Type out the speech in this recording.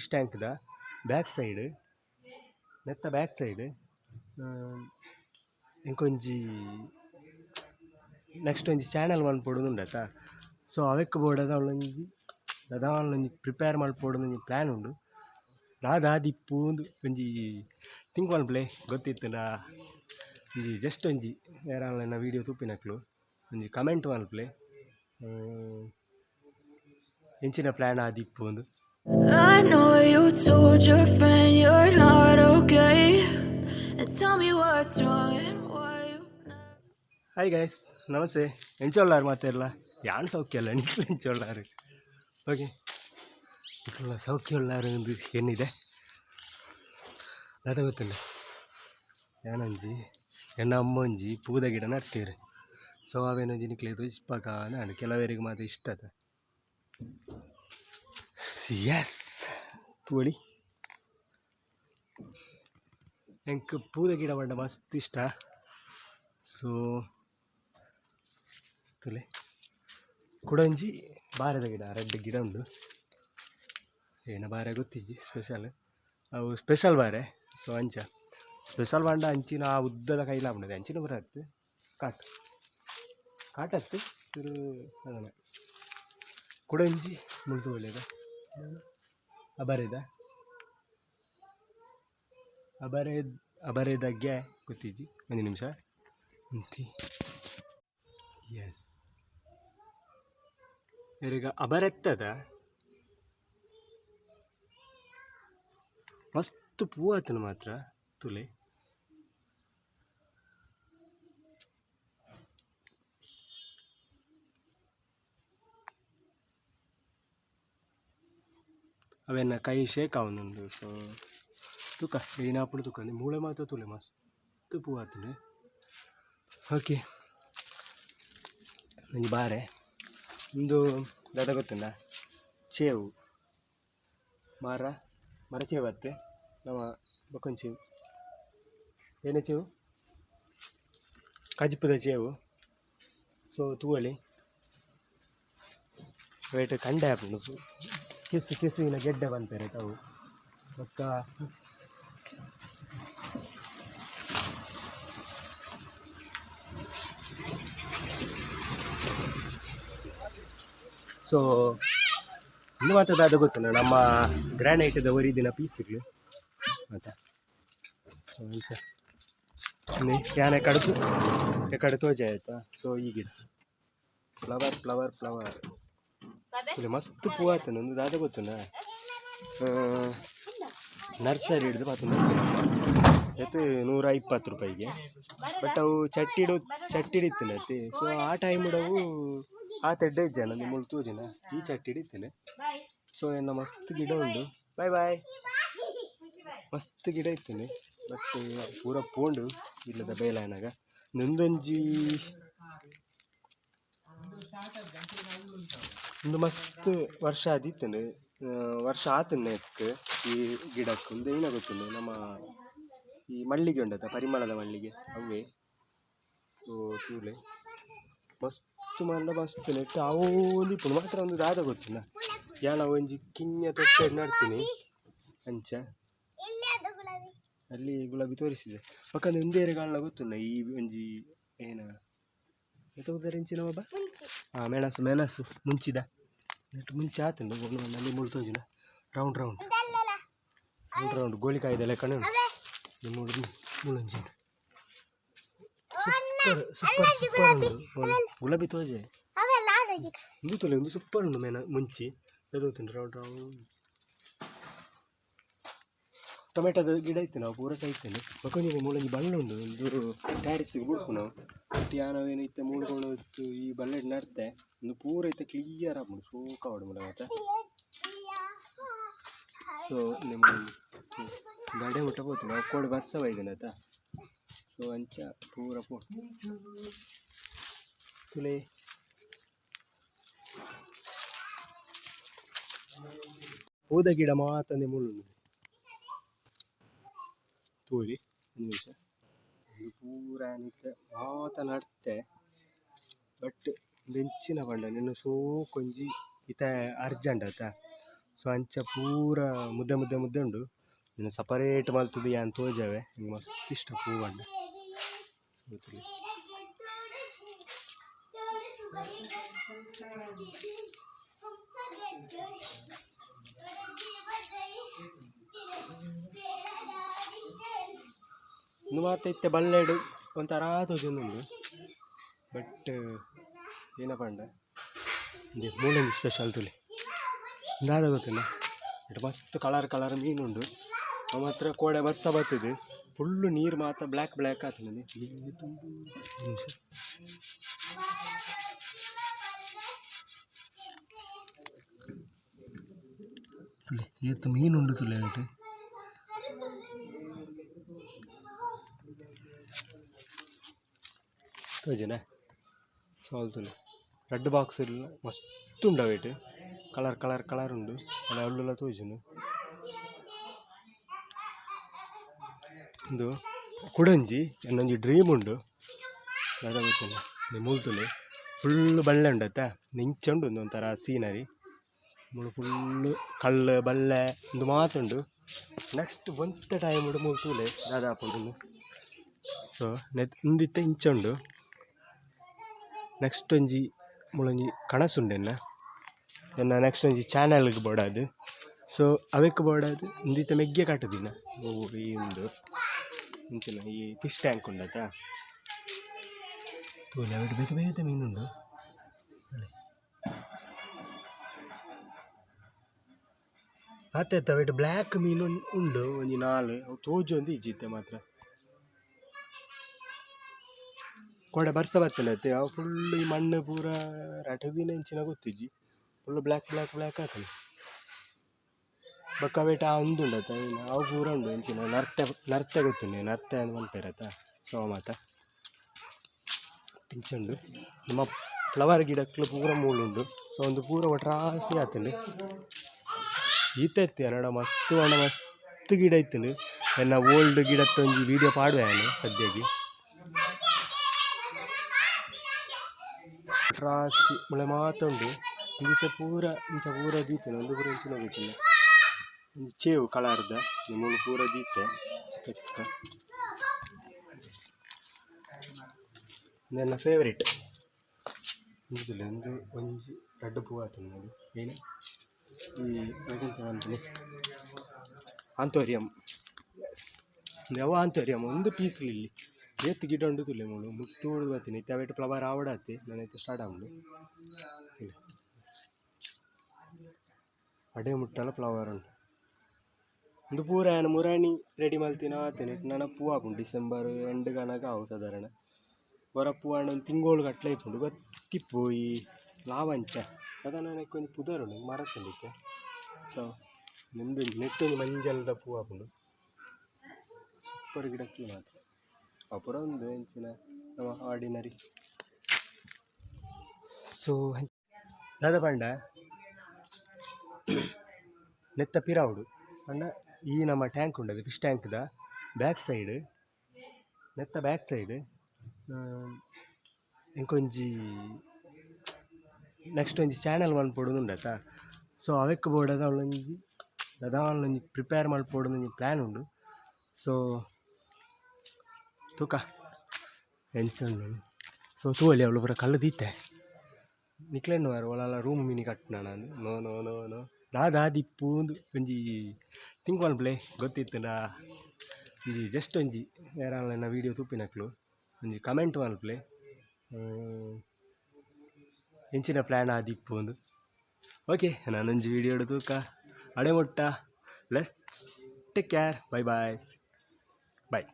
Fish ಟ್ಯಾಂಕ್ದ back side ನೆತ್ತ back side ಇಂಕೊಂಜಿ ನೆಕ್ಸ್ಟ್ ಒಂಜಿ ಚಾನಲ್ ಮಲ್ಪೊಡು ಉಂಡತ ಸೊ ಅವಕ್ಕೆ ಬೋರ್ಡದ ಅವಳೊಂಜಿ ಒಂಜಿ ಪ್ರಿಪೇರ್ ಮಲ್ಪೊಡೊಂದು ಪ್ಲ್ಯಾನ್ ಉಂಡು. ದಾದ ದಿಪ್ಪುಂದು ಒಂಜಿ ತಿಂಕ್ ಮಲ್ಪಲೆ ಗೊತ್ತಿತ್ತು ಒಂಜಿ ಜಸ್ಟ್ ಒಂಜಿ ಯಾರನ್ನ ವೀಡಿಯೋ ತೂಪಿನಕ್ಲು ಒಂಜಿ ಕಮೆಂಟ್ ಮಲ್ಪಲೆ ಎಂಚಿನ ಪ್ಲ್ಯಾನ್ ಆದಿಪ್ಪು ಒಂದು? I know you told your friend you're not okay. And tell me what's wrong and why you hi guys ನಮಸ್ತೆ. ಎಂಚೊಳ್ಳಾರು ಮಾತೆಲ್ಲ ಯಾನ್ ಸೌಖ್ಯ ಅಲ್ಲ? ನಿಖಿಲ್ ಎಂಚೊಳ್ಳಾರು ಓಕೆ ನಿಖಿಲ್ ಸೌಖ್ಯ ಉಳ್ಳಾರು ಒಂದು ಏನಿದೆ? ಅದ ಗೊತ್ತಿಲ್ಲ. ಯಾನಂಜಿ ಎನ್ನ ಅಮ್ಮಂಜಿ ಪೂದ ಗಿಡ ನಡ್ತೀರಿ. ಸೊ ಅವೇನೊಂಜಿ ನಿಕ್ಲೆ ತುಜ್ಪಕ ನಾನು ಕೆಲವರಿಗೆ ಮಾತ್ರ ಇಷ್ಟ ಅದ. ಎಸ್ ತುಳಿ ಎಂಕ್ ಪೂದ ಗಿಡ ಬಂಡ ಮಸ್ತ್ ಇಷ್ಟ. ಸೊ ತುಲೆ. ಕುಡಂಜಿ ಬಾರದ ಗಿಡ ರೆಡ್ ಗಿಡ ಉಂಡು. ಏನ ಬಾರೆ ಗೊತ್ತಿಜ್ಜಿ ಸ್ಪೆಷಲ್ ಅವು ಸ್ಪೆಷಲ್ ಬಾರೆ. ಸೊ ಅಂಚ. ಸ್ಪೆಷಲ್ ಬಂಡ ಅಂಚಿನ ಆ ಉದ್ದದ ಕೈಲ ಬಂಡದೆ ಅಂಚಿನ ಬರತ್ತೆ ಕಾಟ್. ಕಾಟತ್ತು ತಿರು ಅದನ್ನ. ಕುಡಂಜಿ ಮುಳ್ದು ಒಳ್ಳೆಯದ ಅಬರೆದ? ಅಬರೆ ಅಬರೆದಗ್ಗೆ ಗೊತ್ತಿಜ್ಜಿ? ಒಂದು ನಿಮಿಷ. ಅಂತಿ. ಎಸ್ ಈಗ ಅಬರೆತ್ತದ? ಮಸ್ತ್ ಪೂ ಆತನ ಮಾತ್ರ, ತುಲೆ. ಅವೆನ್ನ ಕೈ ಶೇಕ್ ಅವನೊಂದು ಸೊ ತುಕ ಏನಾಪುಡು ತೂಕ ನೀ ಮೂಳೆ ಮಾತ್ರ ತುಲೆ, ಮಸ್ತ್ ಪೂ ಆತುಂಡು. ಓಕೆ ಒಂಜಿ ಬಾರೆ. ಒಂದು ದಾದ ಗೊತ್ತುಂಡ? ಚೇವು. ಮಾರ, ಮರ ಚೇವು ಅತ್ತೆ ನಮ್ಮ ಬೊಕೊಂಚಿ ಚೇವು. ಏನೇ ಚೇವು? ಕಜಿಪದ ಚೇವು. ಸೊ ತೂವಳಿ. ವೇಟ್ ಕಂಡೆ ಹಾಕೊಂಡು ಕಿಸು ಕಿಸುವಿನ ಗೆಡ್ಡೆ ಬಂತಾರೆ ತಾವು. ಮತ್ತು ಸೊ ಇನ್ನು ಮಾತ್ರ ಅದು ಗೊತ್ತಿಲ್ಲ, ನಮ್ಮ ಗ್ರಾನೈಟದ ಒರಿದಿನ ಪೀಸ್ಗಳು. ಮತ್ತೆ ಯಾನೆ ಕಡುತು ಕಡೆ ತೋಜೆ ಆಯ್ತಾ? ಸೊ ಈ ಗಿಡ. ಫ್ಲವರ್ ಫ್ಲವರ್ ಫ್ಲವರ್ ಮಸ್ತ್ ಪೂ ಆಯ್ತು ನಂದು ದಾದ ಗೊತ್ತುನ ನರ್ಸರಿ ಹಿಡಿದು ಮತ್ತು ಎತ್ತು ನೂರ ಇಪ್ಪತ್ತು ರೂಪಾಯಿಗೆ. ಬಟ್ ಅವು ಚಟ್ಟಿಡು ಚಟ್ಟಿಡಿತ್ತೇನೆ ಅತ್ತೆ. ಸೊ ಆ ಟೈಮ್ ಇಡವು ಆ ತೆಡ್ಡೆ ಇದ್ದೆ ನಂದು ಮುಳ್ತೂರಿನ ಈ ಚಟ್ಟಿ ಸೊ ಎನ್ನ ಮಸ್ತ್ ಗಿಡ ಉಂಡು. ಬಾಯ್ ಬಾಯ್ ಮಸ್ತ್ ಗಿಡ ಇತ್ತೇನೆ. ಬಟ್, ಪೂರ ಪೋಂಡು, ಇಲ್ಲದ ಬೇಲಾಯನಾಗ. ನಂದೊಂಜಿ ಒಂದು ಮಸ್ತ್ ವರ್ಷ ಆದಿತ್ತೇನೆ. ವರ್ಷ ಆತನೆ ಈ ಗಿಡಕ್ಕೆ ಒಂದು ಏನ ಗೊತ್ತಿಲ್ಲ ನಮ್ಮ ಈ ಮಲ್ಲಿಗೆ ಉಂಡತ ಪರಿಮಳದ ಮಲ್ಲಿಗೆ ಅವೇ ಸೊ ತೂಲೆ ಮಸ್ತ್ ಮಲ್ಲ, ಮಸ್ತ್ ನೆಟ್ಟು ಅವಲಿ ಪುಣ ಮಾತ್ರ ಒಂದು ದಾದ ಗೊತ್ತಿಲ್ಲ. ಯಾನ ಒಂಜಿ ಕಿಂಗ ತೊಟ್ಟೆ ನಡ್ತೀನಿ. ಅಂಚ. ಅಲ್ಲಿ ಗುಲಾಬಿ ತೋರಿಸಿದೆ. ಪಕ್ಕದ ಒಂದೇರೆ ಕಾರಣ ಗೊತ್ತಿಲ್ಲ ಈ ಒಂಜಿ, ಏನ? ಎಂಚಿನ ಬಾಬಾ ಹಾಂ ಮೆಣಸು ಮೆಣಸು. ಮುಂಚಿದ. ನೆಟ್ಟು ಮುಂಚೆ ಆತಂಡು ಒಂದು ಮುಳ್ತೋಜಿನ ಮುಳು ತೋಜಿನ. Round round. Round round. ಗೋಳಿಕಾಯ್ದೆಲ್ಲ ಕಣ ಮುಳು ಮುಳಂಜಿನ ಸೂಪರ್ ಸೂಪರ್ ಸೂಪರ್ ಉಂಡು. ಗುಲಾಬಿ ತೋಜೆ. ಒಂದು ತೊಲೆ ಒಂದು ಸೂಪರ್ ಉಂಡು ಮೇನ ಮುಂಚೆ. ಎದುಗುತ್ತುಂಡು ರೌಂಡ್ ರೌಂಡ್. ಟೊಮೆಟೊದ ಗಿಡ ಇತ್ತು ನಾವು, ಪೂರ ಸಹ ಇತ್ತೇನೆ ಮಕ್ಕೊಂದಿನ ಮೂಲಂಜಿ ಬಳ್ಳ ಉಂಡು ಒಂದು ಟ್ಯಾರಿಸ್ ಬಿಡ್ಕು ನಾವು. ಬಟ್ ಯಾನವೇನು ಇತ್ತೆ ಮೂಳ್ಕೊಂಡು ಈ ಬಲ್ಲೆಡ್ ನಡ್ತೆ ಒಂದು ಪೂರ ಇತ್ತೆ ಕ್ಲಿಯರ್ ಆಗ್ಬಿಡು ಸೂಕ ಹೊಡ್ಬಿಡ ಮತ್ತೆ ಸೊ ನಿಮ್ಮ ಗಡೆ ಮುಟ್ಟ ಹೋತು ನಾವು ಕೋಡ್, ಬರ್ಸ ಇದನ್ನ ಆಯ್ತಾ ಸೊ ಅಂಚ ಪೂರ ಪೋ ತುಲೆ. ಹೋದ ಗಿಡ ಮಾತಂದೆ ಮುಳ್ಳು ತೂರಿ. ಒಂದು ನಿಮಿಷ. ಇದು ಪೂರ ನಿತ್ಯ ಮಾತ ನಡ್ತೆ ಬಟ್ ಬೆಂಚಿನ ಪಂಡ ನಿನ್ನ ಸೋ ಕೊಂಜಿ, ಇತ ಅರ್ಜೆಂಟ್ ಆಯ್ತಾ? ಸೊ ಅಂಚ ಪೂರ ಮುದ್ದೆ ಮುದ್ದೆ ಮುದ್ದೆ ಉಂಡು. ನಿನ್ನ ಸಪರೇಟ್ ಮಲ್ತುದು ಯಾನ್ ತೋಜಾವೆ. ಮಸ್ತಿಷ್ಟ ಮಸ್ತ್ ಇಷ್ಟ Thank ಗೊತ್ತಿಲ್ಲ. ಇನ್ನು ಮಾತ ಇತ್ತೆ ಬಲ್ಲೆಡು ಒಂಥರ ತೋಜೊಂದುಂಡು ಬಟ್ ಏನಪ್ಪ ಅಂಡ ಇದು ಮೂಲೊಂದು ಸ್ಪೆಷಲ್ ತುಲಿ. ದಾದ ಗೊತ್ತಿಲ್ಲ ಬಟ್ ಮಸ್ತ್ ಕಲರ್ ಕಲರ್ ಮೀನುಂಡು ಅವ ಹತ್ರ ಕೋಡೆ ಬರ್ಸ ಬರ್ತದೆ ಫುಲ್ಲು ನೀರು ಮಾತ್ರ ಬ್ಲ್ಯಾಕ್ ಬ್ಲ್ಯಾಕ್ ಆಗ್ತದೆ ನಿಮಿಷ ತುಲೆ ಏತು ಮೀನುಂಡು ತುಲೆ ಆಯ್ತು വെച്ചേ സോൾത്തുണ്ട് റെഡ് ബോക്സിൽ ಕಲರ್ ಕಲರ್ ಕಲರ್ കളർ കളറുണ്ട് ലെവലുള്ള തോച്ചിട്ടുണ്ട് ಇದು ಕುಡಂಜಿ ನನ್ನೊಂದು ಡ್ರೀಮ್ ಉಂಡು ದಾದ ಮುಲ್ತುಲೆ ಫುಲ್ ಬಳ್ಳೆ ಉಂಡತ್ತ ನಿಂಚುಂಡು ಒಂದು ಒಂಥರ ಸೀನರಿ ಮುಳು ಫುಲ್ಲು ಕಲ್ಲು, ಬಳ್ಳೆ, ಒಂದು ಮಾತುಂಡು ನೆಕ್ಸ್ಟ್ ಒಂತ ಟೈಮ್ ಉಂಡು ಮುಲ್ತುಲೆ ದಾದಾಪುಂಡು ಸೊ ನೆತ್ ಇಂಚ ಉಂಡು ನೆಕ್ಸ್ಟ್ ಒಂಜಿ ಮುಳೊಂಜಿ ಕಣಸುಂಡೆನ ಎನ್ನ ನೆಕ್ಸ್ಟ್ ಒಂಜಿ ಚಾನಲ್ಗೆ ಬೋಡಾದು. ಸೊ ಅವಕ್ಕೆ ಬೋಡಾದು ಇಂದಿತ ಮೆಗ್ಗೆ ಕಾಟದಿನ. ಓ ಈ ಒಂದು ಇಂಚಿನ ಈ ಫಿಶ್ ಟ್ಯಾಂಕ್ ಉಂಡತ? ತೋಲೆ ಅವಿಟ್ಟು ಬೇತೆ ಬೇತೆ ಮೀನುಂಡು. ಮತ್ತೆ ಅವಿಟ್ಟು ಬ್ಲ್ಯಾಕ್ ಮೀನು ಉಂಡು ಒಂಜಿ ನಾಲ್ ಅವು ತೋಜು ಒಂದು ಇಜ್ಜಿತ್ತೆ ಮಾತ್ರ. ಕೊಡೆ ಬರ್ಸ ಬರ್ತಲೆ ಅತ್ತೆ. ಅವು ಫುಲ್ ಈ ಮಣ್ಣು ಪೂರ ರಟವಿನ ಇಂಚಿನ ಗೊತ್ತಿಜ್ಜಿ. ಫುಲ್ ಬ್ಲ್ಯಾಕ್ ಬ್ಲ್ಯಾಕ್ ಬ್ಲ್ಯಾಕ್ ಆಗ್ತದೆ. ಬೊಕ್ಕ ಬೇಟ ಇನ್ನು ಅವು ಪೂರ ಉಂಡು ಇಂಚಿನ ನರ್ತೆ ನರ್ತೆ ಗೊತ್ತುಂಡು ನರ್ತೆ ಅಂತ ಸೋ ಮಾತ ಇಂಚುಂಡು ನಮ್ಮ ಫ್ಲವರ್ ಗಿಡಕ್ಕೆ ಪೂರ ಮೂಳುಂಡು ಸೊ ಒಂದು ಪೂರ ಒಟ್ರಾಸಿ ಆತುಂಡು. ಈತ ಅನ್ನಡ ಮಸ್ತ್ ಅಣ್ಣ ಮಸ್ತ್ ಗಿಡ ಇತ್ತುಂಡು. ಎನ್ನ ಓಲ್ಡ್ ಗಿಡತ್ತೊಂಜಿ ವೀಡಿಯೋ ಪಾಡುವೆ ನಾನು ಸದ್ಯಕ್ಕೆ. ರಾಶಿ ಮಳೆ ಮಾತುಂಡು ಇಂಚ ಪೂರ ಇಂಚ ಪೂರ ದೀತೆನೆ ಒಂದು ಪೂರ ಇಂಚಿನ ಗೊತ್ತಿಲ್ಲ ಒಂದು ಚೇವು ಕಲರ್ದ ಮೂಳು ಪೂರ ದೀತೆ. ಚಿಕ್ಕ ಚಿಕ್ಕ. ನನ್ನ ಫೇವ್ರೇಟ್ ಇದಿಲ್ಲ ಒಂದು, ಒಂಜಿ, ರೆಡ್ ಪೂ ಆತು ನೋಡಿ ಏನು? ಈ ಅಂತೀನಿ. ಆಂತೋರಿಯಂ ಯಾವ ಆಂತೋರಿಯಂ ಒಂದು ಪೀಸ್ ಇಲ್ಲಿ. ಏತ್ ಗಿಡ ಉಂಡು ತುಲೆ ಮೂಳು ಮುಟ್ಟು ಉಳಿದು ಬರ್ತೀನಿ. ಇತ್ತೆ ಫ್ಲವರ್ ಆವಡಾತಿ ನಾನು ಇತ್ತೆ ಸ್ಟಾರ್ಟ್ ಆಗುಂಡು ಅಡೆ ಮುಟ್ಟಲ ಫ್ಲವರ್ ಉಂಡು ಒಂದು ಪೂರ ಏನು ಮುರಾಣಿ ರೆಡಿ ಮಲ್ತಿನ ಆತೇನೆ. ನನ್ನ ಪೂ ಹಾಕೊಂಡು ಡಿಸೆಂಬರ್ ಎಂಡ್ ಗನಕ ಅವು ಸಾಧಾರಣ. ಹೊರ ಪೂ ಹಣ್ಣು ಒಂದು ತಿಂಗಳು ಗಟ್ಲೆ ಇಟ್ಕೊಂಡು ಗೊತ್ತಿಪ್ಪು ಈ ಲಾವಂಚ. ಅದ ನನಗೆ ಒಂದು ಪುದರ್ ಉಂಡು ಮರತ್ತಂದಿಕ್ಕೆ ಸೊ ನಿಮ್ದು ನೆಟ್ಟೊಂದು ಮಂಜಲ್ದ ಪೂ ಹಾಕೊಂಡು ಸೂಪರ್ ಗಿಡಕ್ಕೆ ಮಾತ್ರ. ಅಪುರ ಒಂದು ಹೆಂಚಿನ ನಮ್ಮ ಆರ್ಡಿನರಿ ಸೊ ದಾದ ಪಂಡ, ನೆತ್ತ ಪಿರಾವುಡು. ಅಣ್ಣ, ಈ ನಮ್ಮ ಟ್ಯಾಂಕ್ ಉಂಡದು ಫಿಶ್ ಟ್ಯಾಂಕ್ದ ಬ್ಯಾಕ್ ಸೈಡ್ ನೆತ್ತ ಬ್ಯಾಕ್ ಸೈಡ್ ಇಂಕೊಂಜಿ ನೆಕ್ಸ್ಟ್ ಒಂಜಿ ಚಾನಲ್ ಮಲ್ಪೊಡು ಉಂಡತ ಸೊ ಅವಕ್ಕೆ ಬೋಡದ ಅವಳೊಂಜಿ ಒಂಜಿ ಪ್ರಿಪೇರ್ ಮಾಡಿ ಒಂಜಿ ಪ್ಲ್ಯಾನ್ ಉಂಡು. ಸೊ ತೂಕ. ಎಂಚಂಡು ಸೊ ತೂವಲ್ಲಿ ಅವಳು ಪೂರ ಕಲ್ಲು ದೀತೆ ನಿಕ್ಲೆನ್ನು ವಾರ ಒಳಲ ರೂಮ್ ಮಿನಿ ಕಟ್ನ ನಾನು. No no no no. ದಾದಾ ದಿಪ್ಪೂಂದು ಒಂಜಿ ತಿಂಕ್ ಪ್ಲೇ ಗೊತ್ತಿತ್ತು, ನಾ, ಒಂಜಿ ಜಸ್ಟ್ ಒಂಜಿ ಯಾರನ್ನ ವೀಡಿಯೋ ತುಪ್ಪಿನಕ್ಲು ಒಂಜಿ ಕಮೆಂಟ್ ಮನ್ಪ್ಲೆ ಎಂಚಿನ ಪ್ಲ್ಯಾನ್ ಆದಿಪ್ಪುಂದು ಓಕೆ ನಾನೊಂಜಿ ವೀಡಿಯೋ ತೂಕ. ಅಡೆ ಮುಟ್ಟ let's take care bye bye bye